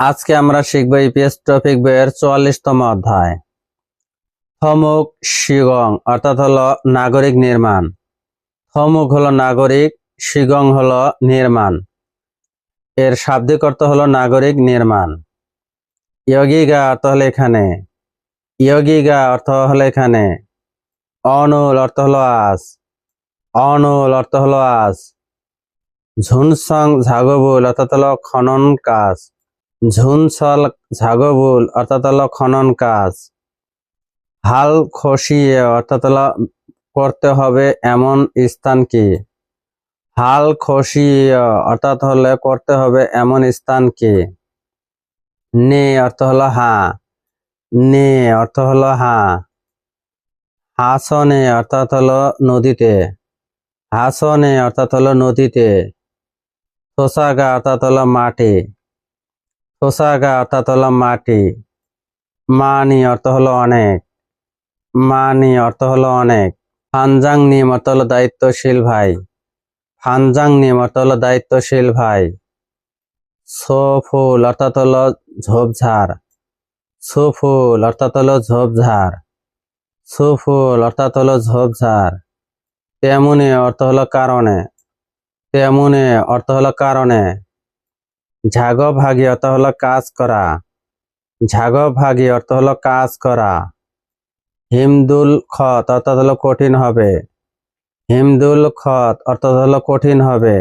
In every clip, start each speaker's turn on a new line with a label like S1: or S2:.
S1: আজকে আমরা শিখব ইপিএস টপিক বইয়ের চুয়াল্লিশতম অধ্যায়। থমুক শিগং, অর্থাৎ হলো নাগরিক নির্মাণ। থমুক হলো নাগরিক, শিগং হলো নির্মাণ। এর শাব্দিক অর্থ হলো নাগরিক নির্মাণ। ইয়গিগা অর্থ হলো এখানে। ইয়গিগা অর্থ হলো এখানে। অনুল অর্থ হলো আজ। অনুল অর্থ হলো আজ। ঝুনসং ঝাগবুল অর্থাৎ হলো খনন কাজ। ঝুনসল ঝাগবুল, অর্থাৎ হলো খনন কাজ। হাল খসিয়ে, অর্থাৎ হলো করতে হবে এমন স্থান কি? হাল খসিয়ে, অর্থাৎ হলে করতে হবে এমন স্থান কি? নে, অর্থ হলো হ্যাঁ নে, অর্থ হলো হ্যাঁ হাসনে, অর্থাৎ হলো নদীতে। হাসনে, অর্থাৎ হলো নদীতে। তোসাগা অর্থাৎ হলো মাটি। তোসাগা অর্থাৎ হলো মাটি। মানি অর্থ হলো অনেক। মানি অর্থ হলো অনেক। ফানজাং নিম অর্থ হলো দায়িত্বশীল ভাই। ফানজাং নিম অর্থ হলো দায়িত্বশীল ভাই। সোফুল অর্থাৎ হলো ঝোপঝাড়। সুফুল অর্থাৎ হলো ঝোপঝাড়। সুফুল অর্থাৎ হলো ঝোপঝাড়। তেমনি অর্থ হলো কারণে। তেমনি অর্থ হলো কারণে। ঝাগ ভাগি অর্থ হলো কাজ করা ঝাগ ভাগি অর্থ হলো কাজ করা হিমদুল খত অর্থাৎ হলো কঠিন হবে হিমদুল খত অর্থাৎ হলো কঠিন হবে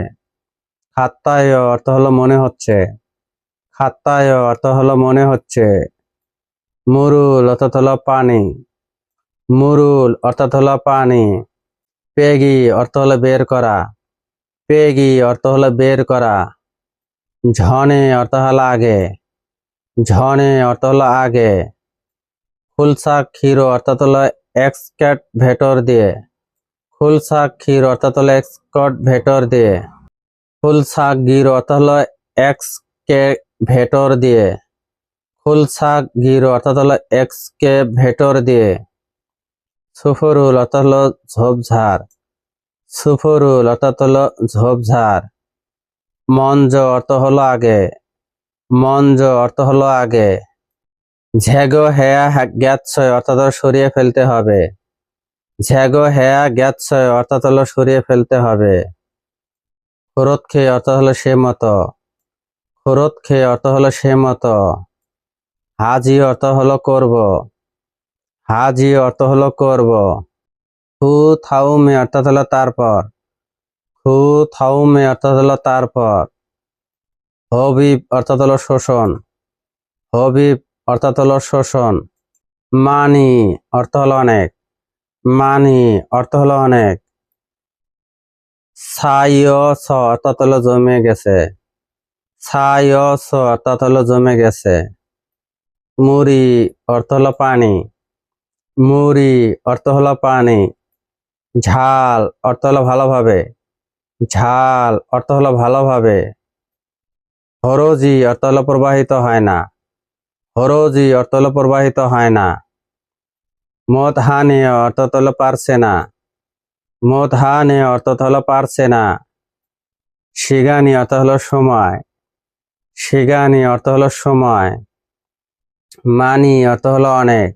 S1: খাত্তায় অর্থ হলো মনে হচ্ছে খাত্তায় অর্থ হলো মনে হচ্ছে মুরুল অর্থাৎ হলো পানি মুরুল অর্থাৎ হলো পানি পেগি অর্থ হলো বের করা পেগি অর্থ হলো বের করা ঝনে অর্থ হলো আগে। ঝনে অর্থ হলো আগে। ফুলশাক ক্ষীর অর্থাৎ হলো এক্সকেট ভেটর দিয়ে। ফুলশাক ক্ষীর অর্থাৎ হলো এক্সকট ভেটর দিয়ে। ফুলশাক গির অর্থাৎ হলো এক্সকে ভেটর দিয়ে। ফুলশাক গির অর্থাৎ হলো এক্সকে ভেটর দিয়ে। সুফরুল অর্থাৎ হলো ঝোপঝাড়। সুফরুল অর্থাৎ হলো ঝোপঝাড়। মঞ্জ অর্থ হলো আগে মঞ্জ অর্থ হলো আগে। ঝেগো হেয়া গ্যাৎসয় অর্থাৎ সরিয়ে ফেলতে হবে। ঝেগো হেয়া গ্যাৎসয় অর্থাৎ হলো সরিয়ে ফেলতে হবে। খরত খেয়ে অর্থ হলো সে মতো। খরত খেয়ে অর্থ হলো সে মতো। হাজি অর্থ হলো করব। হাজি অর্থ হলো করব। হু থাউমে অর্থাৎ হলো তারপর। হু থাউমে অর্থাৎ হলো তারপর। হবিব, অর্থাৎ হলো শোষণ। হবিব, অর্থাৎ হলো শোষণ। মানি, অর্থ হলো অনেক। মানি, অর্থ হলো অনেক। সাইয়স, অর্থাৎ হলো জমে গেছে। সাইয়স, অর্থাৎ হলো জমে গেছে। মুড়ি, অর্থ হলো পানি। মুড়ি, অর্থ হলো পানি। ঝাল, অর্থ হলো ভালোভাবে। ঝাল, অর্থ হলো ভালোভাবে। হরজি, অর্থ হলো প্রবাহিত হয় না। হরজি, অর্থ হলো প্রবাহিত হয় না। মদ হানি অর্থ হলো পারছে না। মদ হানি অর্থ হলো পারছে না। শিগানি, অর্থ হলো সময়। শিগানি, অর্থ হলো সময়। মানি, অর্থ হলো অনেক।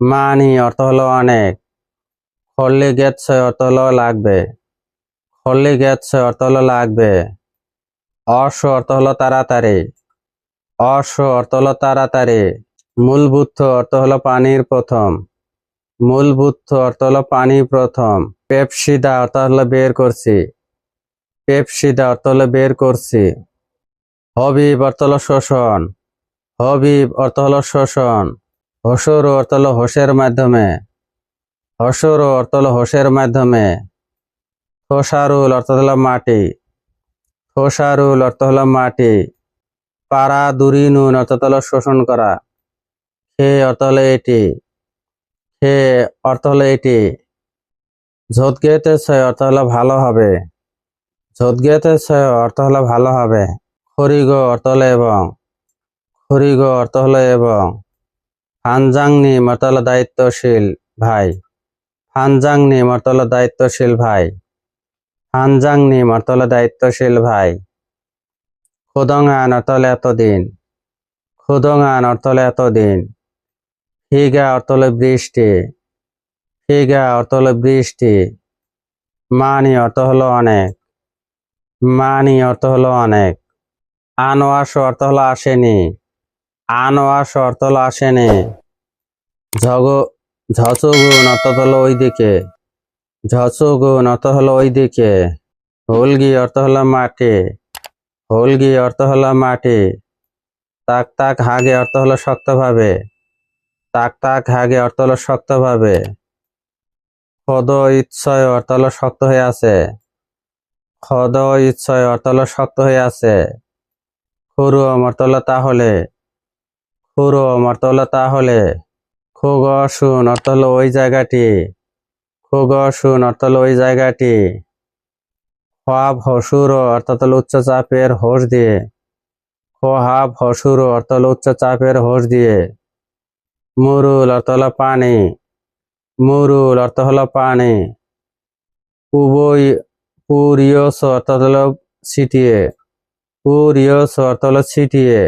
S1: মানি, অর্থ হলো অনেক। খল্লি গেছে, অর্থ হলো লাগবে। খল্লি গেছে অর্থ হলো লাগবে অর্শ অর্থ হলো তাড়াতাড়ি অর্শ অর্থ হলো তাড়াতাড়ি মূলভূত অর্থ হলো পানির প্রথম মূলভূত অর্থ হলো পানি প্রথম পেপসিদা অর্থ হলো বের করছি পেপসিদা অর্থ হলো বের করছি হবিব অর্থ হলো শোষণ হবিব অর্থ হলো শোষণ হসর অর্থ হলো হোসের মাধ্যমে হসর অর্থ হলো হোসের মাধ্যমে থোসারুল অর্থ হলো মাটি থোসারুল অর্থ হলো মাটি পারা দুরিনুন অর্থ হলো শোষণ করা খে অর্থ হলো এটি খে অর্থ হলো এটি ঝোদগেতে ছয় অর্থ হলো ভালো হবে ঝোদগেতে ছয় অর্থ হলো ভালো হবে খরিগ অর্থ হলো এবং খরিগ অর্থ হলো এবং ফানজাংনি অর্থ হলো দায়িত্বশীল ভাই ফানজাংনি অর্থ হলো দায়িত্বশীল ভাই ফানজাংনি অর্থ হলো দায়িত্বশীল ভাই। খোদঙ্গান অর্থ হলো এতদিন। খুদঙান অর্থ হলো এতদিন। ফিগা অর্থ হলো বৃষ্টি। ফিগা অর্থ হলো বৃষ্টি। মানি অর্থ হলো অনেক। মানি অর্থ হলো অনেক। আনোয়াস অর্থ হলো আসেনি। আনোয়াস অর্থ হলো আসেনি। ঝগ ঝচগুন অর্থ হলো ওইদিকে। ঝচগুন অর্থ হলো ওইদিকে, হুলগি অর্থ হলো মাটি, হুলগি অর্থ হলো মাটি, তাক তাক হাগে অর্থ হলো শক্তভাবে, তাক তাক হাগে অর্থ হলো শক্তভাবে, খদ ইচ্ছয় অর্থ হলো শক্ত হয়ে আছে, খদ ইচ্ছয় অর্থ হলো শক্ত হয়ে আছে, খুরুম অর্থ হলো তাহলে, খুরুম অর্থ হলো তাহলে, খুগ শুন অর্থ হলো ওই জায়গাটি খুগ শুন অর্থ হলো ওই জায়গাটি হাব হসুর অর্থাৎ উচ্চ চাপের হোস দিয়ে। হাব হসুর অর্থ হলো উচ্চ চাপের হোস দিয়ে। মুরুল অর্থ হলো পানি। মুরুল অর্থ হলো পানি। উবই পুরিয়স, অর্থাৎ হলো ছিটিয়ে। পুরিয়স অর্থ হলো ছিটিয়ে।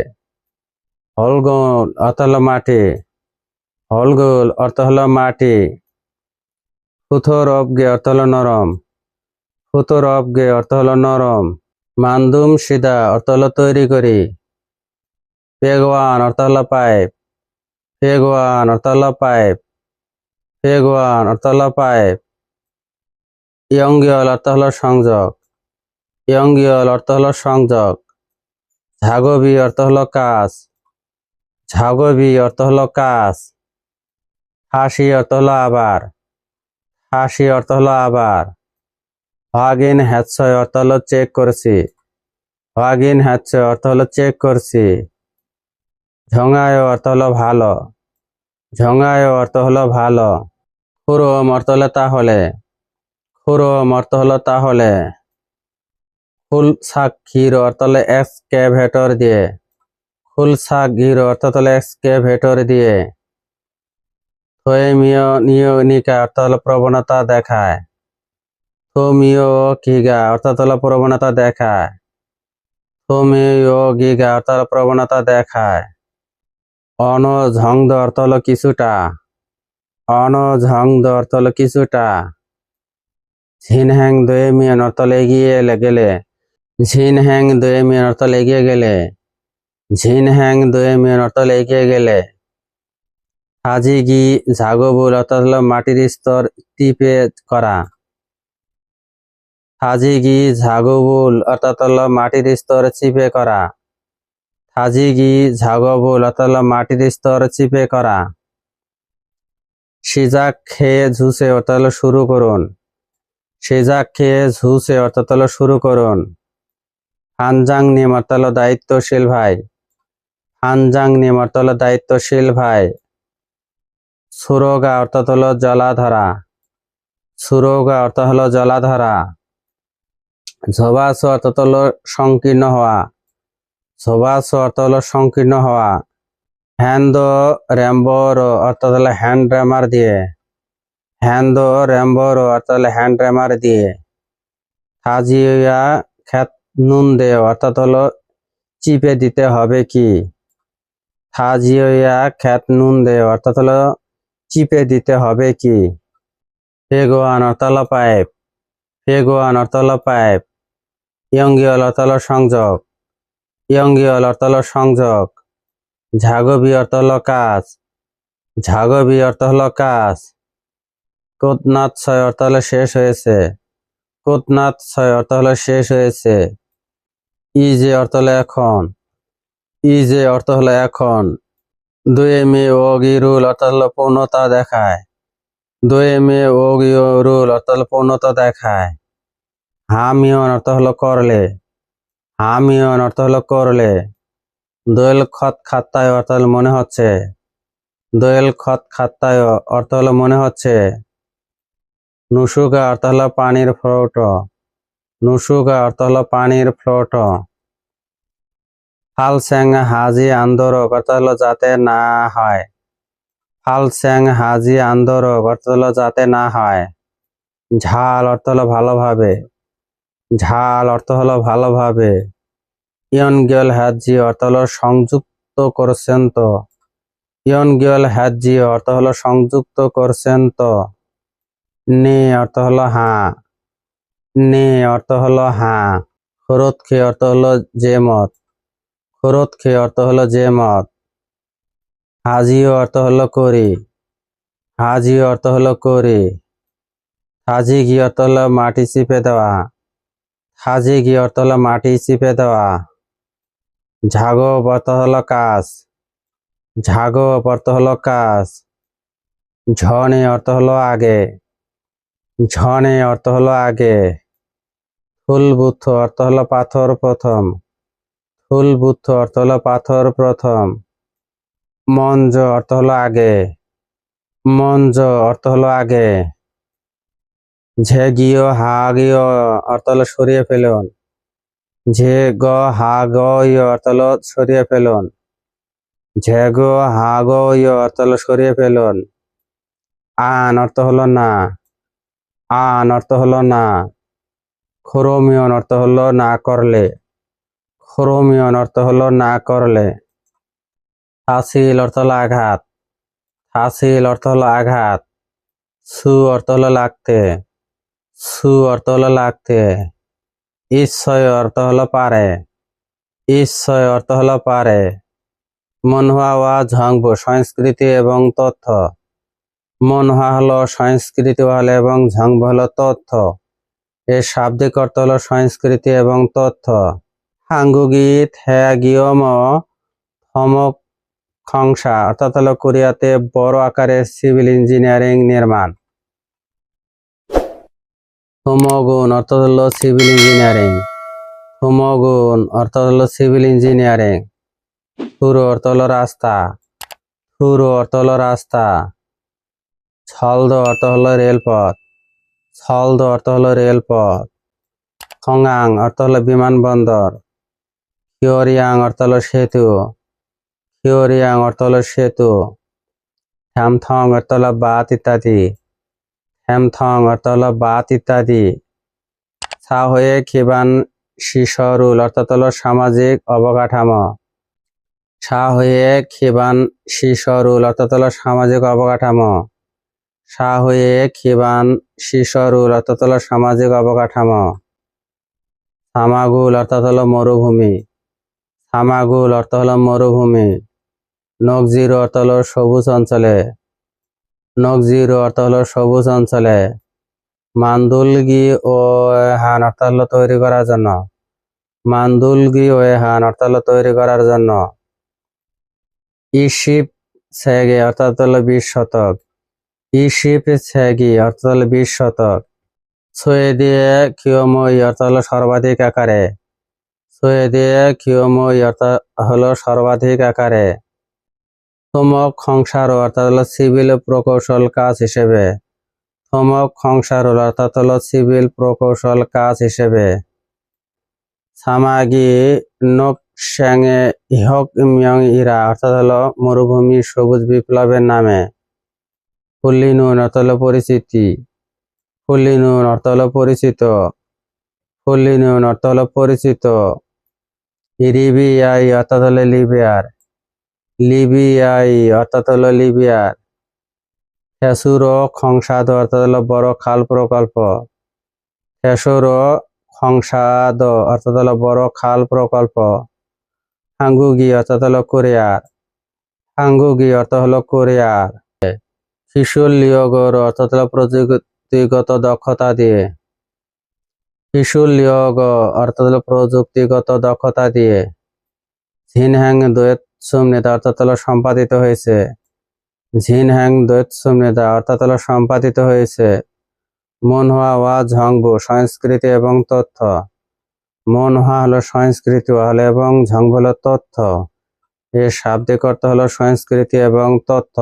S1: হলগোল অর্থ হলো মাটি। হলগোল অর্থ হলো মাটি। ফুথর অবগে অর্থ হলো নরম। ফুথর অবগে অর্থ হলো নরম। মান্দুম সিদা অর্থ হলো তৈরি করি। পেগওয়ান অর্থ হলো পাইপ। পেগওয়ান অর্থ হলো পাইপ। পেগওয়ান অর্থ হলো পাইপ। ইয়ঙ্গিয়ল অর্থ হলো সংযোগ। ইয়ঙ্গিয়ল অর্থ হলো সংযোগ। ঝাগবি অর্থ হলো কাজ। ঝাগবি অর্থ হলো কাজ। হাসি অর্থ হলো আবার। হাসি অর্থ হলো আবার। হাগিন হ্যাচ্ছয় অর্থ হলো চেক করছি। হাগিন হ্যাচ্ছয় অর্থ হলো চেক করছি। ঝঙ্গায় অর্থ হলো ভালো। ঝঙ্গায় অর্থ হলো ভালো। খুরম অর্থ হলো তাহলে। খুরম অর্থ হলো তাহলে। ফুল শাক ঘির অর্থ হলো এক্সকেভেটর দিয়ে। ফুল শাক ঘির অর্থ হলো এক্সকেভেটর দিয়ে। থয়েমীয় নিয়নিকা অর্থ হলো প্রবণতা দেখায়। থোমিও কিগা অর্থাৎ হলো প্রবণতা দেখায়। থোমিও গিগা, অর্থাৎ প্রবণতা দেখায়। অনঝংদ অর্থ হলো কিছুটা। অনঝংদ অর্থ হলো কিছুটা। ঝিনহ্যাং দয়ে মিয়ান অর্থ এগিয়ে গেলে। ঝিনহ্যাং দয়ে মিয়ান অর্থ এগিয়ে গেলে। ঝিনহ্যাং দয়ে মিয়ান অর্থ এগিয়ে গেলে। হাজি গি ঝাগবুল অর্থাৎ হলো মাটির স্তর টিপে করা। হাজি গি ঝাগবুল অর্থাৎ হলো মাটির স্তর চিপে করা। হাজি গি ঝাগবুল অর্থাৎ হলো মাটির স্তর চিপে করা। সিজাক খেয়ে ঝুসে অর্থাৎ হলো শুরু করুন। সিজাক খেয়ে ঝুসে অর্থাৎ হলো শুরু করুন। হানজাং নিম দায়িত্বশীল ভাই। হানজাং নিম দায়িত্বশীল ভাই। সুরগা অর্থাৎ হলো জলাধারা। সুরগা অর্থ হলো জলাধারা। ঝবাস অর্থাৎ হলো সংকীর্ণ হওয়া। ঝবাস অর্থ হলো সংকীর্ণ হওয়া। হ্যান্দ র্যাম্বর অর্থাৎ হলো হ্যান্ড র্যামার দিয়ে। হ্যান্দ র্যাম্বর অর্থাৎ হলো হ্যান্ড র্যামার দিয়ে। হাজিয়া খ্যাত নুন দে অর্থাৎ হলো চিপে দিতে হবে কি? হাজিয়া খ্যাত নুন দে অর্থাৎ হলো চিপে দিতে হবে কি ফেগোয়ান অর্থ পাইপ ফেগোয়ান অর্থ পাইপ ইয়ঙ্গিয়ল অর্থ সংযোগ ইয়ঙ্গিয়ল অর্থ সংযোগ ঝাগবি অর্থ হলো কাজ ঝাগবি অর্থ হলো কাজ কোতনাথ ছয় অর্থ শেষ হয়েছে কোতনাথ ছয় অর্থ হলো শেষ হয়েছে ই যে অর্থ হলো এখন ই যে অর্থ হলো এখন দুয়ে মে ও গিরুল অর্থাৎ পূর্ণতা দেখায়। দুয়ে মে ও গিরুল অর্থাৎ পূর্ণতা দেখায়। হামিয়ন অর্থ হলো করলে। হামিয়ন অর্থ হলো করলে। দোয়েল খত খাত্তায় অর্থ হলো মনে হচ্ছে। দোয়েল খত খাত্তায় অর্থ হলো মনে হচ্ছে। নুসুগা অর্থ হলো পানির ফ্লোট। নুসুগা অর্থ হলো পানির ফ্লোট। ফাল স্যাং হাজি আন্দোরক অর্থ হলো যাতে না হয়। ফাল স্যাং হাজি আন্দোরক অর্থ হলো যাতে না হয়। ঝাল অর্থ হলো ভালোভাবে। ঝাল অর্থ হলো ভালোভাবে। ইয়ন গেল হাজি অর্থ হলো সংযুক্ত করছেন তো ইয়ন গিয়ল হ্যাজি অর্থ হলো সংযুক্ত করছেন তো নে অর্থ হলো হ্যাঁ নে অর্থ হলো হ্যাঁ খরত খে অর্থ হলো যে মত। খরত খে অর্থ হলো যে মত হাজি অর্থ হলো করি হাজি অর্থ হলো করি হাজি গি অর্থ হলো মাটি চিপে দেওয়া হাজি গি অর্থ হলো মাটি চিপে দেওয়া ঝাগো অর্থ হলো কাজ ঝাগো অর্থ হলো কাজ ঝনে অর্থ হলো আগে ঝনে অর্থ হলো আগে ফুল বুদ্ধ অর্থ হলো পাথর প্রথম বুদ্ধ অর্থ হলো পাথর প্রথম। মঞ্জ অর্থ হলো আগে। মঞ্জ অর্থ হলো আগে। ঝে গিয়ে হা গিয়ে অর্থ হলো সরিয়ে ফেলুন। ঝে গ হা গ অর্থ হলো সরিয়ে ফেলুন। ঝে গ হা গ অর্থ হলো সরিয়ে ফেলুন। আন অর্থ হলো না। আন অর্থ হলো না। খরমিয়ন অর্থ হলো না করলে। খরমিয়ন অর্থ হলো না করলে। হাসিল অর্থ হলো আঘাত। হাসিল অর্থ হলো আঘাত। সু অর্থ হলো লাগতে। সু অর্থ হলো লাগতে। ঈশ্বয় অর্থ হলো পারে। ঈশ্বয় অর্থ হলো পারে। মনহুয়া ওয়া ঝংব সংস্কৃতি এবং তথ্য। মনহা হলো সংস্কৃতি হলো এবং ঝংব হলো তথ্য। এর শাব্দিক অর্থ হলো সংস্কৃতি এবং তথ্য। হাঙ্গুগীত হ্যা গিয়ম থমক খংসা অর্থাৎ হলো কোরিয়াতে বড় আকারের সিভিল ইঞ্জিনিয়ারিং নির্মাণ। থমগুন অর্থ হলো সিভিল ইঞ্জিনিয়ারিং। থমগুন অর্থ হলো সিভিল ইঞ্জিনিয়ারিং। থুরো অর্থ হলো রাস্তা। থুরো অর্থ হলো রাস্তা। ছলদ অর্থ হলো রেলপথ। ছলদ অর্থ হলো রেলপথ। খঙাং অর্থ হলো বিমানবন্দর। কিওরিয়াং অর্থ হলো সেতু কিওরিয়াং অর্থ হলো সেতু হ্যামথং অর্থ হলো বাত ইত্যাদি হ্যামথং অর্থ হলো বাত ইত্যাদি সা হয়ে খিবান শিশরুল অর্থাৎ হলো সামাজিক অবকাঠামো সা হয়ে খিবান শিশরুল অর্থাৎ হলো সামাজিক অবকাঠামো সা হয়ে খিবান শিশরুল অর্থাৎ হলো সামাজিক অবকাঠামো সামাগুল অর্থাৎ হলো মরুভূমি সামাগুল অর্থ হলো মরুভূমি। নগজিরো অর্থ হলো সবুজ অঞ্চলে। নগজিরো অর্থ হলো সবুজ অঞ্চলে। মান্দুলগি ও হান অর্থ হলো তৈরি করার জন্য। মান্দুলগি ও হান অর্থ হলো তৈরি করার জন্য। ইশিপ সেগে অর্থাৎ হলো বিশ শতক। ইশিপ সেগি অর্থাৎ হলো বিশ শতক। ছয়ে দিয়ে কিয়ময় অর্থাৎ হলো সর্বাধিক আকারে। অর্থাৎ হলো সর্বাধিক আকারে। থমক সংসার অর্থাৎ হলো সিভিল প্রকৌশল কাজ হিসেবে। থমক সংসার অর্থাৎ হলো সিভিল প্রকৌশল কাজ হিসেবে। সামাগি নকশ্যাঙে ইহক মিয়ং ইরা অর্থাৎ হলো মরুভূমি সবুজ বিপ্লবের নামে। ফুল্লিনুন অর্থ হলো পরিচিতি। ফুল্লিনুন অর্থ হলো পরিচিত। ফুল্লিনুন অর্থ হলো পরিচিত। রিবিআই অর্থাৎ হলো লিবিয়ার। লিবিয়াই অর্থাৎ হলো লিবিয়ার। হেসুরো খংসাদ অর্থাৎ হলো বড় খাল প্রকল্প। হেসুরো খংসাদ অর্থাৎ হলো বড় খাল প্রকল্প। হাঙ্গুগি অর্থাৎ হলো কোরিয়ার। হাঙ্গুগি অর্থ হলো কোরিয়ার। শিশুর লিওগর অর্থাৎ হলো প্রযুক্তিগত দক্ষতা দিয়ে। শিশুর লিওগ অর্থাৎ হলো প্রযুক্তিগত দক্ষতা দিয়ে। ঝিনহ্যাং দোয়েত নেতা অর্থাৎ হলো সম্পাদিত হয়েছে। ঝিনহ্যাং দোয়েত নেতা অর্থাৎ হলো সম্পাদিত হয়েছে। মনহোয়া ওয়া ঝংবু, সংস্কৃতি এবং তথ্য। মনহোয়া হলো সংস্কৃতি হলো এবং ঝংবু হলো তথ্য। এর শাব্দিক অর্থ হলো সংস্কৃতি এবং তথ্য।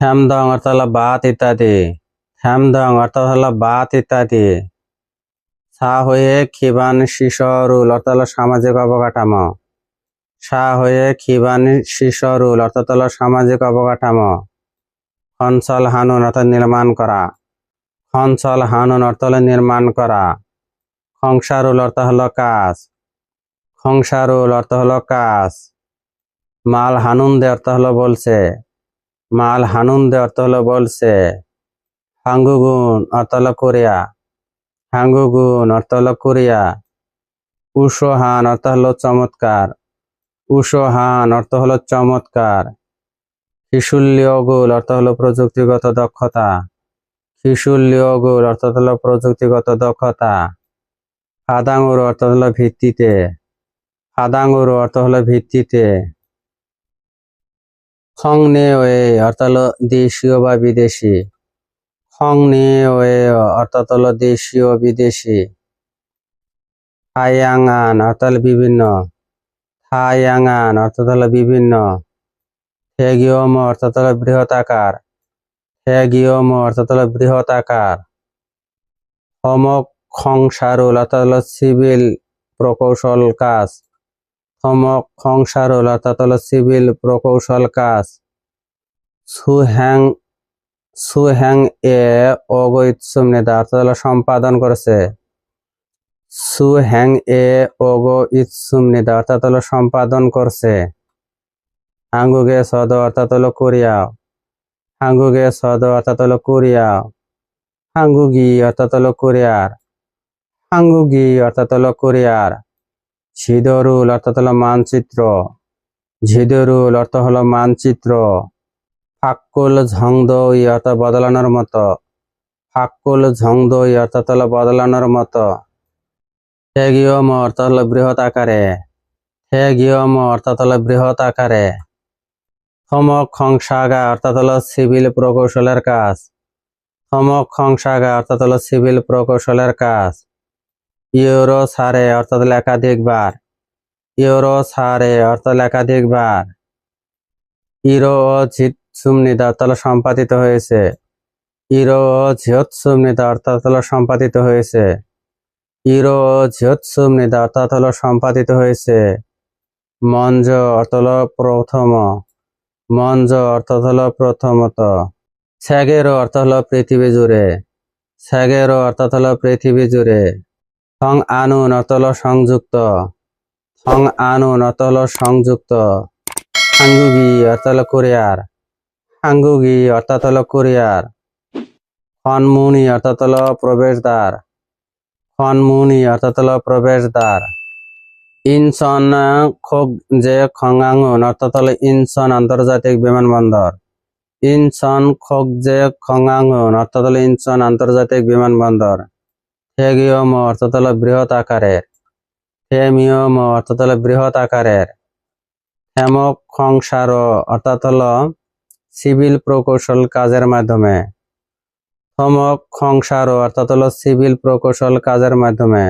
S1: হ্যামদং অর্থাৎ হলো বাত ইত্যাদি। হ্যামদং অর্থাৎ হলো বাত ইত্যাদি। সা হয়ে খিবান শিশরুল অর্থাৎ হলো সামাজিক অবকাঠামো। সা হয়ে খিবান শিশরুল অর্থাৎ হলো সামাজিক অবকাঠামো। অঞ্চল হানুন অর্থাৎ নির্মাণ করা। অঞ্চল হানুন অর্থ হলো নির্মাণ করা। সংসারুল অর্থ হলো কাজ। সংসারুল অর্থ হলো কাজ। মাল হানুন্দে অর্থ হলো বলছে। মাল হানুন্দে অর্থ হলো বলছে। হাঙ্গুগুন অর্থ হলো কোরিয়া। হাঙ্গুগুন অর্থ হলো কোরিয়া। উষোহান অর্থ হলো চমৎকার। উষোহান অর্থ হলো চমৎকার। শিশুল্যগুল অর্থ হলো প্রযুক্তিগত দক্ষতা। শিশুল্যগুল অর্থ হলো প্রযুক্তিগত দক্ষতা। ফাদাঙ্গুর অর্থ হলো ভিত্তিতে। ফাদাঙ্গুর অর্থ হলো ভিত্তিতে। খংনে অর্থ হলো দেশীয় বা বিদেশি। খংনে ওয়ে অর্থাৎ হলো দেশীয় বিদেশি। থাইয়াঙ্গান অর্থাৎ বিভিন্ন। থাইয়াঙ্গান অর্থাৎ হলো বিভিন্ন। থেগিওম অর্থাৎ হলো বৃহৎ আকার। থেগিওম অর্থাৎ হলো বৃহৎ আকার। সমক সংসারুল অর্থাৎ হলো সিভিল প্রকৌশল কাজ। সমক সংসারুল অর্থাৎ হলো সিভিল প্রকৌশল কাজ। সুহ্যাং সুহ্যাং এ অগৈৎসুম নেতা অর্থাৎ হলো সম্পাদন করেছে। সুহ্যাং এ ওগো ইৎসুম নেতা অর্থাৎ হলো সম্পাদন করছে। হাঙ্গুগে সদ অর্থাৎ হলো কোরিয়া। হাঙ্গুগে সদ অর্থাৎ হলো কোরিয়া। হাঙ্গুগি অর্থাৎ হলো কোরিয়ার। হাঙ্গুগি অর্থাৎ হলো কোরিয়ার। ঝিদরুল অর্থাৎ হলো মানচিত্র। ঝিদরুল অর্থ হলো মানচিত্র। ফাক্কুল ঝংদই অর্থাৎ বদলানোর মতো। ফাক্কুল ঝংদই অর্থাৎ হলো বদলানোর মতো। অর্থাৎ হলো বৃহৎ আকারে। হেগিয়ম অর্থাৎ হলো বৃহৎ আকারে। থমক খংসাগা হলো সিভিল প্রকৌশলের কাজ। থমক খংসাগা অর্থাৎ হলো সিভিল প্রকৌশলের কাজ। ইউরো সারে অর্থাৎ একাধিকবার ইউরো সারে অর্থাৎ একাধিকবার ইরো ও ঝিৎসুমনিদা অর্থাৎ হলো সম্পাদিত হয়েছে। ইরো ও ঝিয়ৎসুমনিদা অর্থাৎ হলো সম্পাদিত হয়েছে। ইরো ও ঝিয়ৎসুমনিদা অর্থাৎ হলো সম্পাদিত হয়েছে। মঞ্জ অর্থ হলো প্রথম। মঞ্জ অর্থাৎ হলো প্রথমত। স্যাগেরো অর্থ হলো পৃথিবী জুড়ে। স্যাগেরো অর্থাৎ হলো পৃথিবী জুড়ে। থং আনুন অর্থ হলো সংযুক্ত। থং আনুন অর্থ হলো সংযুক্ত। হাঙ্গুগি অর্থ হলো কোরিয়ার। হাঙ্গুগি অর্থাৎ হলো কোরিয়ার। খনমুনি, অর্থাৎ হলো প্রবেশদ্বার। খনমুনি, অর্থাৎ হলো প্রবেশদ্বার। ইনসন খোক যে খঙাঙ্গুন, অর্থাৎ হলো ইনসন আন্তর্জাতিক বিমানবন্দর। ইনসন খোক যে খঙাঙ্গুন, অর্থাৎ হলো ইনসন আন্তর্জাতিক বিমানবন্দর। থেগিওম, অর্থাৎ হলো বৃহৎ আকারের। থেমিওম, অর্থাৎ হলো বৃহৎ আকারের। হেমক সংসার অর্থাৎ হলো সিভিল প্রকৌশল কাজের মাধ্যমে। থমক সংসার অর্থাৎ হলো সিভিল প্রকৌশল কাজের মাধ্যমে।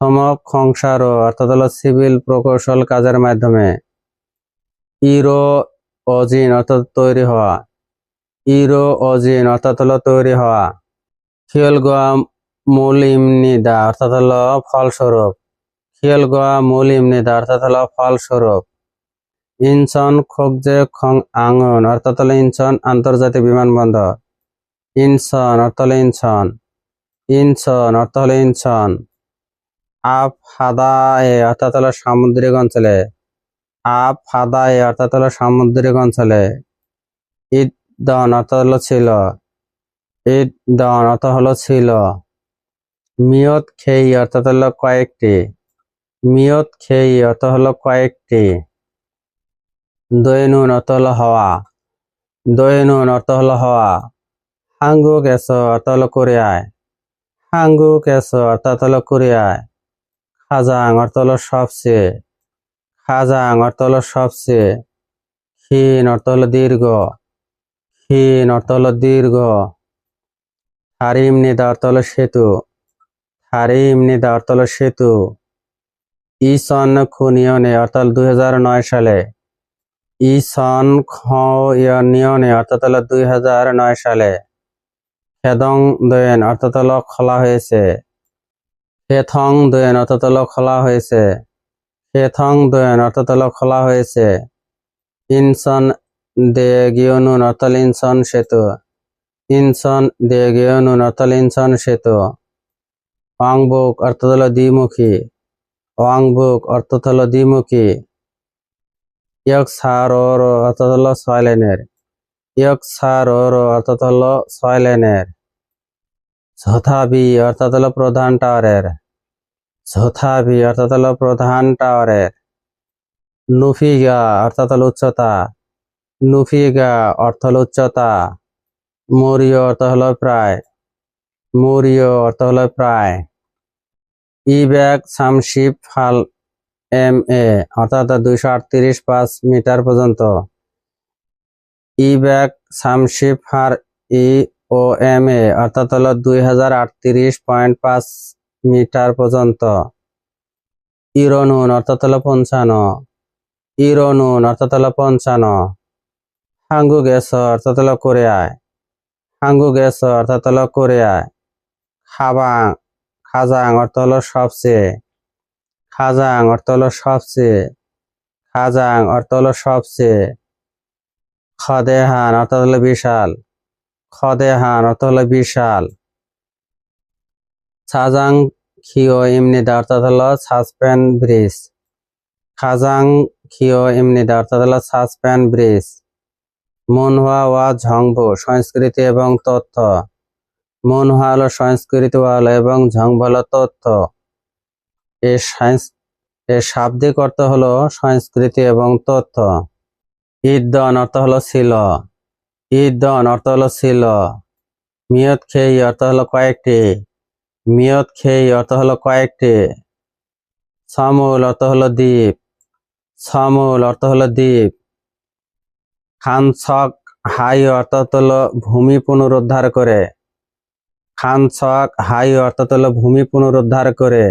S1: থমক সংসার অর্থাৎ হলো সিভিল প্রকৌশল কাজের মাধ্যমে। ইরো অজিন অর্থাৎ তৈরি হওয়া। ইরো অজিন অর্থাৎ হলো তৈরি হওয়া। খিয়ল গোয়া মূল ইমনিদা অর্থাৎ হলো ফলস্বরূপ। খিয়ল গোয়া মূল ইমনিদা অর্থাৎ হলো ফলস্বরূপ। ইনচন খোকজে খং আঙন অর্থাৎ হলো ইনচন আন্তর্জাতিক বিমানবন্দর। ইনচন অর্থ হলো ইনচন ইনচন অর্থ হলো ইনচন আপ হাদায়ে অর্থাৎ হলো সামুদ্রিক অঞ্চলে। আপ হাদায়ে অর্থাৎ হলো সামুদ্রিক অঞ্চলে। ইদ দন অর্থ হলো ছিল। ইদ দন অর্থ হলো ছিল। মিয়ত খেই অর্থাৎ হলো কয়েকটি। মিয়ত খেই অর্থ হলো কয়েকটি। দৈনুন অর্থ হলো হওয়া দৈনুন অর্থ হলো হওয়া, হাঙ্গু কেস হলো কোরিয়ায়, হাঙ্গু কেস অর্থাৎ হলো কোরিয়ায়, খাজাং অর্থ হলো সবচেয়ে খাজাং অর্থ হলো সবচেয়ে ক্ষীণ হলো দীর্ঘ, ক্ষীণ হলো দীর্ঘ হারিম নিদা অর্থ হলো সেতু হারিম নিদা অর্থ হলো সেতু ইসন খুনিয়নে অর্থাৎ দুই সালে ইসন খনিয়নে অর্থাৎ হলো দুই সালে। খেদং দয়েন, অর্থাৎ হলো খোলা হয়েছে। খেথং দয়েন, অর্থাৎ হলো খোলা হয়েছে। খেথং দয়েন, অর্থাৎ হলো খোলা হয়েছে। ইনসন দে গিয়নুন অর্থাৎ ইনসন সেতু। ইনসন দে গিয়নুন অর্থাৎ ইনসন সেতু। ওয়াংবুক, অর্থাৎ হলো দ্বিমুখী। ওয়াংবুক, অর্থাৎ হলো দ্বিমুখী। ইয়ক সার ও রো অর্থাৎ হলো ছয় লাইনের। ইয়ক সার ও রো অর্থাৎ হলো ছয় লাইনের। ঝথাবি অর্থাৎ হলো প্রধান টাওয়ারের। ঝথাবি অর্থাৎ হলো প্রধান টাওয়ারের। নুফিগা অর্থাৎ হলো উচ্চতা। নুফিগা অর্থ হলো উচ্চতা। মরিয় অর্থ হলো প্রায়। মরিয় অর্থ হলো প্রায়। ই ব্যাগ সামশিপ, ফাল এম এ অর্থাৎ দুইশো আটত্রিশ পাঁচ মিটার পর্যন্ত। ই bag সামশিপ her E O M A অর্থাৎ হলো দুই হাজার আটত্রিশ পয়েন্ট পাঁচ মিটার পর্যন্ত। ইরনুন অর্থাৎ হলো পঞ্চান্ন। ইরনুন অর্থাৎ হলো পঞ্চান্ন। হাঙ্গু গেস অর্থাৎ হলো কোরিয়ায়। হাঙ্গু গেস অর্থাৎ হলো কোরিয়ায়। খাবাং খাজাং অর্থ হলো সবচেয়ে। খাজাং অর্থ হলো সবচেয়ে। খাজাং অর্থ হলো সবচেয়ে। খদেহান অর্থ হলো বিশাল। খদেহান অর্থ হলো বিশাল। সাজাং খিও ইমনিদা অর্থাৎ হলো সাসপেন ব্রিজ। খাজাং খিও ইমনিদা অর্থাৎ হলো সাসপেন ব্রিজ। মনহুয়া ওয়া ঝংবু, সংস্কৃতি এবং তথ্য। মনহুয়া হলো সংস্কৃতি ওয়াল এবং ঝংবু হলো তথ্য। এর সায়েন্স এর শাব্দিক অর্থ হলো সংস্কৃতি এবং তথ্য। ঈদন অর্থ হলো ছিল। ঈদন অর্থ হলো ছিল। মিয়ত খেই অর্থ হলো কয়েকটি। মিয়ত খেই অর্থ হলো কয়েকটি। সমুল অর্থ হলো দ্বীপ। সমুল অর্থ হলো দ্বীপ। খানছক হাই অর্থাৎ হলো ভূমি পুনরুদ্ধার করে। খানছক হাই অর্থাৎ হলো ভূমি পুনরুদ্ধার করে।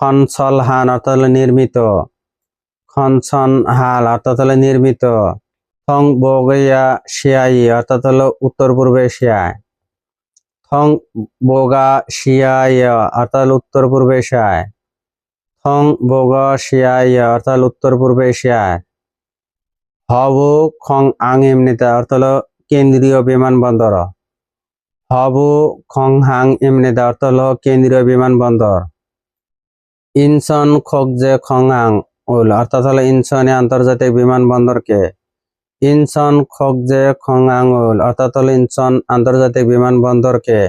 S1: খনসল হান অর্থাৎ নির্মিত। খনসন হাল অর্থাৎ হলো নির্মিত। থং বগইয়া শিয়াই অর্থাৎ হলো উত্তর পূর্ব এশিয়ায় থং বোগা শিয়াই অর্থাৎ উত্তর পূর্ব এশিয়ায় থং বোগা শিয়াই অর্থাৎ উত্তর পূর্ব এশিয়ায় হবু খং আং এমনিতে অর্থ হলো কেন্দ্রীয় বিমানবন্দর হবু খং হাং এমনিতে অর্থ হলো কেন্দ্রীয় বিমানবন্দর ইনচন খোকজে খংআং উল, অর্থাৎ হলো ইনচনে আন্তর্জাতিক বিমানবন্দরকে। ইনচন খোকজে খংআং উল, অর্থাৎ হলো ইনচন আন্তর্জাতিক বিমানবন্দরকে।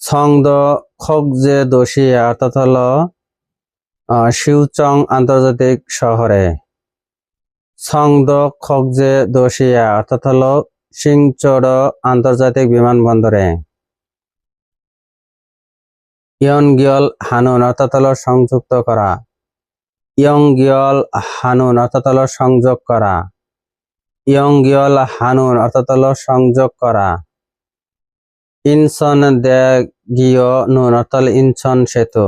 S1: সংদ খোকজে দোষিয়া, অর্থাৎ হলো শিউচং আন্তর্জাতিক শহরে। সংদ খোকজে দোষিয়া, অর্থাৎ হলো সিংচোড় আন্তর্জাতিক বিমানবন্দরে। ইয়নগিয়ল হানুন অর্থাৎ হলো সংযুক্ত করা। ইয়ংগিয়ল হানুন অর্থাৎ হলো সংযোগ করা। ইয়ংগিয়ল হানুন অর্থাৎ হলো সংযোগ করা। ইনসন দে গিয় নুন অর্থাৎ ইনসন সেতু।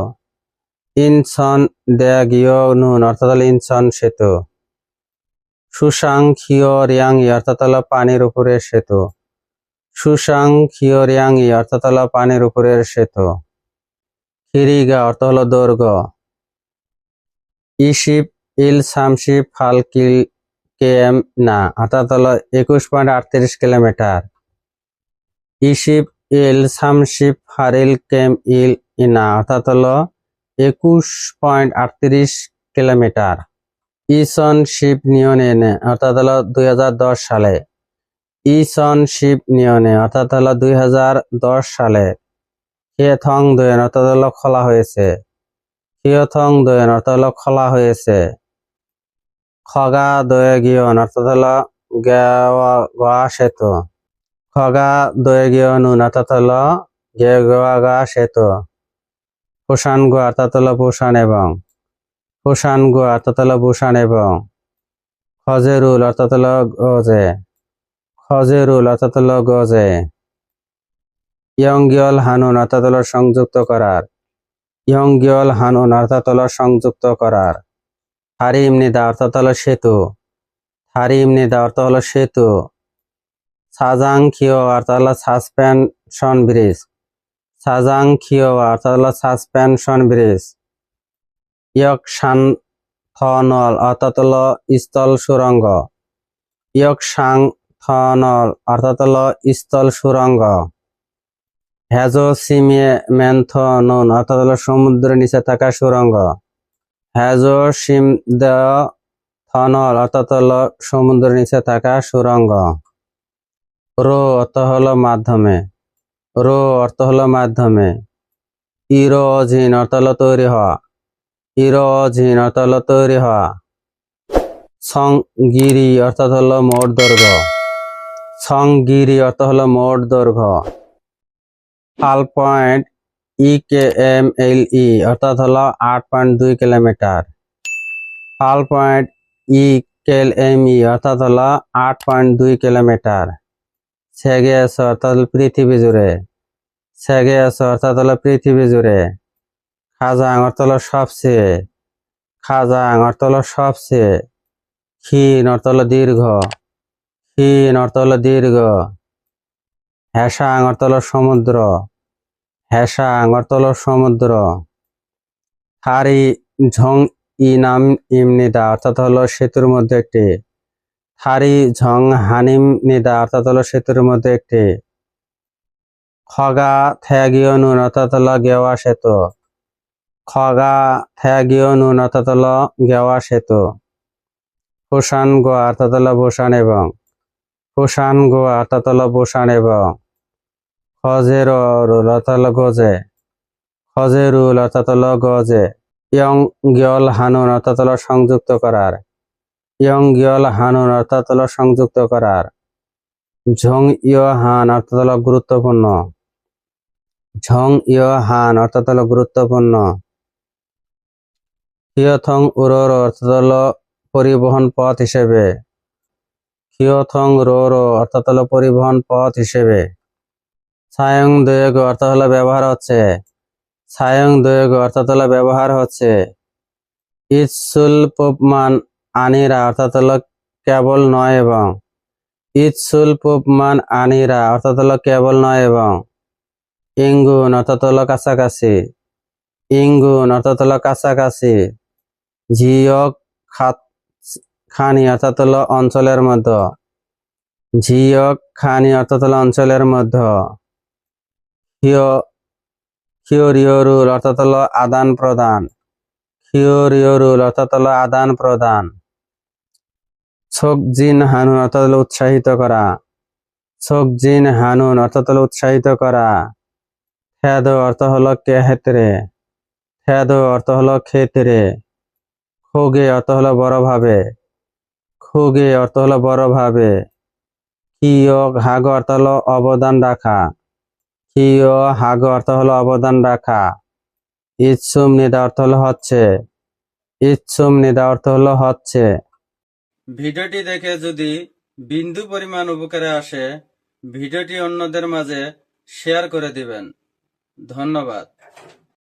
S1: ইনসন দে গিয় নুন অর্থাৎ ইনসন সেতু। খিও রিয়াংই অর্থাৎ পানির উপরের সেতু। খিও রিয়াংই অর্থাৎ পানির উপরের সেতু। খিরিগা অর্থ হলো দৈর্ঘ্য। ইশিপ, ইল সামশিপ ফালকিল কেএম, না, অর্থাৎ হলো একুশ পয়েন্ট আটত্রিশ কিলোমিটার। ইশিপ, ইল সামশিপ ফারিল কেম ইল, ইনা, অর্থাৎ হলো একুশ পয়েন্ট আটত্রিশ কিলোমিটার। ইসন, শিপ, নিয়নে অর্থাৎ হলো দুই হাজার দশ সালে। ইসন, শিপ, নিয়নে, অর্থাৎ হলো দুই হাজার দশ সালে। থিয়েথং দোয়েন, অর্থাৎ হলো খোলা হয়েছে। থিয়েথং দোয়েন, অর্থাৎ হলো খোলা হয়েছে। খগা দয়ে গিয়ন, অর্থাৎ হলো গোয়া সেতু। খগা দয়ে গিয়নুন অর্থাৎ হলো গে গোয়া গা সেতু। পোষাণ গো, অর্থাৎ হলো পোষাণ এবং। পোষাণ গো, অর্থাৎ হলো পোষাণ এবং। খজেরুল অর্থাৎ হলো গজে। খজেরুল অর্থাৎ হলো গজে। ইয়ংগিয়ল অর্থাৎ হলো সংযুক্ত করার। ইয়ংগিয়ল হানুন অর্থাৎ সংযুক্ত করার। হারিম নিদা অর্থাৎ হলো সেতু। হারিম নিদা অর্থ হলো সেতু। সাজাং খিও অর্থাৎ হলো সাসপেনশন ব্রিজ। সাজাং খিও অর্থাৎ হলো সাসপেনশন ব্রিজ। ইয়ক শান থনল অর্থাৎ হলো স্থল সুরঙ্গ। ইয়ক সাং থনল অর্থাৎ হলো স্থল সুরঙ্গ। হ্যাজো সিমিয়ে ম্যান্থনন অর্থাৎ হলো সমুদ্রের নিচে থাকা সুরঙ্গ। হ্যাজো সিম দ থনল অর্থাৎ হলো সমুদ্রের নিচে থাকা সুরঙ্গ। রো অর্থ হলো মাধ্যমে। রো অর্থ হলো মাধ্যমে। ইরোজিন অর্থ হলো তৈরি হওয়া। ইরোজিন অর্থ হলো তৈরি হওয়া। সংগিরি অর্থাৎ হলো মোট দৈর্ঘ্য। সংগিরি অর্থ হলো মোট দৈর্ঘ্য। ফাল পয়েন্ট ই কে এম এল ই অর্থাৎ হলো আট পয়েন্ট দুই কিলোমিটার। ফাল পয়েন্ট ই কেল এম ই অর্থাৎ হলো আট পয়েন্ট দুই কিলোমিটার। সেগেস অর্থাৎ পৃথিবী জুড়ে। সেগেস অর্থাৎ হলো পৃথিবী জুড়ে। খাজাং, অর্থ হলো সবচেয়ে। খাজাং, অর্থ হলো সবচেয়ে। ক্ষীণ, অর্থ হলো দীর্ঘ। ক্ষীণ, অর্থ হলো দীর্ঘ। হ্যাসাং হলো সমুদ্র। হ্যাসাং হলো সমুদ্র। থারি ঝং ই নাম ইমনিদা অর্থাৎ হলো সেতুর মধ্যে একটি। থারি ঝং হানিম নিদা অর্থাৎ হলো সেতুর মধ্যে একটি। খগা থ্যাগীয় নুন অর্থাৎ হলো গেওয়া সেতু। খগা থ্যাগীয় নুন অর্থাৎ হলো গেওয়া সেতু। ফুসান গোয়া অর্থাৎ হলো ভূষাণ এবং। ফুসান গোয়া অর্থাৎ হলো ভূষাণ এবং। খজেরুল অর্থাৎ হলো গজে হলো গজে ইয়ং গিয়ল হানুন অর্থাৎ হলো সংযুক্ত করার। ইয়ং গিয়ল হানুন অর্থাৎ হলো সংযুক্ত করার। ঝং ইয় হান অর্থাৎ হলো গুরুত্বপূর্ণ। ঝং ইয় হান অর্থাৎ হলো গুরুত্বপূর্ণ। হিয়থং উরোর অর্থাৎ হলো পরিবহন পথ হিসেবে। হিয়থং রোরো অর্থাৎ হলো পরিবহন পথ হিসেবে। সায়ং দয়োগ অর্থাৎ হলো ব্যবহার হচ্ছে। সায়ং দয়োগ অর্থাৎ হলো ব্যবহার হচ্ছে। ইৎসুল পোপমান আনিরা অর্থাৎ হলো কেবল নয় এবং। ইৎসুল পোপমান আনিরা অর্থাৎ হলো কেবল নয় এবং। ইঙ্গুন অর্থাৎ হলো কাছাকাছি। ইঙ্গুন অর্থাৎ হলো কাছাকাছি। ঝিয়ক খাত খানি অর্থাৎ হলো অঞ্চলের মধ্যে। ঝিয়ক খানি অর্থাৎ হলো অঞ্চলের মধ্যে। হিওরিওরুল অর্থাৎ হলো আদান প্রদান। হিওরিওরুল অর্থাৎ হলো আদান প্রদান। জিন হানুন অর্থাৎ হলো উৎসাহিত করা। জিন হানুন অর্থাৎ হলো উৎসাহিত করা। খেদ অর্থ হলো ক্ষেত্রে খেদ অর্থ হলো ক্ষেত্রে খোগে অর্থ হলো বড় ভাবে খোগে অর্থ হলো বড় ভাবে হাগ অর্থ হলো অবদান রাখা। কিয়? হাগ অর্থ হলো অবদান রাখা। ইচ্ছুম নিদা অর্থ হলো হচ্ছে। ইচ্ছুম নিদা অর্থ হলো হচ্ছে। ভিডিওটি দেখে যদি বিন্দু পরিমাণ উপকারে আসে, ভিডিওটি অন্যদের মাঝে শেয়ার করে দিবেন। ধন্যবাদ।